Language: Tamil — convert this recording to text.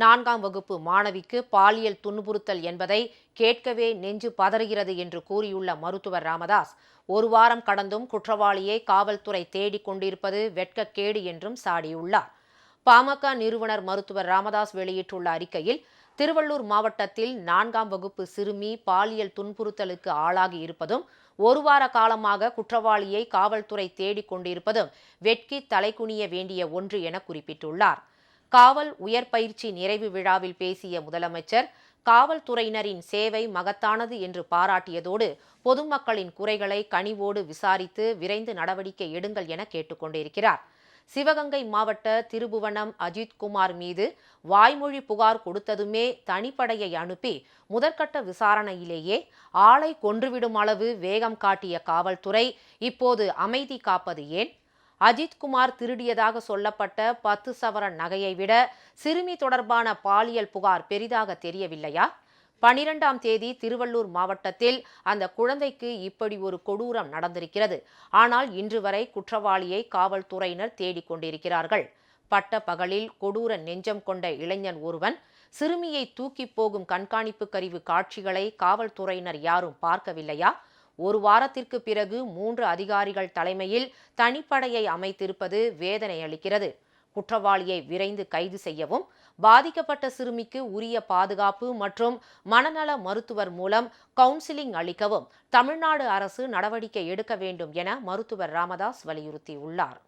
நான்காம் வகுப்பு மாணவிக்கு பாலியல் துன்புறுத்தல் என்பதை கேட்கவே நெஞ்சு பதறுகிறது என்று கூறியுள்ள மருத்துவர் ராமதாஸ் ஒரு வாரம் கடந்தும் குற்றவாளியை காவல்துறை தேடிக் கொண்டிருப்பது வெட்கக்கேடு என்றும் சாடியுள்ளார். பாமக நிறுவனர் மருத்துவர் ராமதாஸ் வெளியிட்டுள்ள அறிக்கையில் திருவள்ளூர் மாவட்டத்தில் நான்காம் வகுப்பு சிறுமி பாலியல் துன்புறுத்தலுக்கு ஆளாகி இருப்பதும் ஒரு வார காலமாக குற்றவாளியை காவல்துறை தேடிக் கொண்டிருப்பதும் வெட்கி தலைகுனிய வேண்டிய ஒன்று என குறிப்பிட்டுள்ளார். காவல் உயர் பயிற்சி நிறைவு விழாவில் பேசிய முதலமைச்சர் காவல்துறையினரின் சேவை மகத்தானது என்று பாராட்டியதோடு பொதுமக்களின் குறைகளை கனிவோடு விசாரித்து விரைந்து நடவடிக்கை எடுங்கள் என கேட்டுக்கொண்டிருக்கிறார் சிவகங்கை மாவட்ட திருபுவனம் அஜித்குமார் மீது வாய்மொழி புகார் கொடுத்ததுமே தனிப்படையை அனுப்பி முதற்கட்ட விசாரணையிலேயே ஆளை கொன்றுவிடும் அளவு வேகம் காட்டிய காவல்துறை இப்போது அமைதி காப்பது ஏன்? அஜித் குமார் திருடியதாக சொல்லப்பட்ட பத்து சவரன் நகையை விட சிறுமி தொடர்பான பாலியல் புகார் பெரிதாக தெரியவில்லையா? பனிரெண்டாம் தேதி திருவள்ளூர் மாவட்டத்தில் அந்த குழந்தைக்கு இப்படி ஒரு கொடூரம் நடந்திருக்கிறது. ஆனால் இன்று வரை குற்றவாளியை காவல்துறையினர் தேடிக் கொண்டிருக்கிறார்கள். பட்ட பகலில் கொடூர நெஞ்சம் கொண்ட இளைஞன் ஒருவன் சிறுமியை தூக்கி போகும் கண்காணிப்பு கருவி காட்சிகளை காவல்துறையினர் யாரும் பார்க்கவில்லையா? ஒரு வாரத்திற்கு பிறகு மூன்று அதிகாரிகள் தலைமையில் தனிப்படையை அமைத்திருப்பது வேதனை அளிக்கிறது. குற்றவாளியை விரைந்து கைது செய்யவும் பாதிக்கப்பட்ட சிறுமிக்கு உரிய பாதுகாப்பு மற்றும் மனநல மருத்துவர் மூலம் கவுன்சிலிங் அளிக்கவும் தமிழ்நாடு அரசு நடவடிக்கை எடுக்க வேண்டும் என மருத்துவர் ராமதாஸ் வலியுறுத்தியுள்ளார்.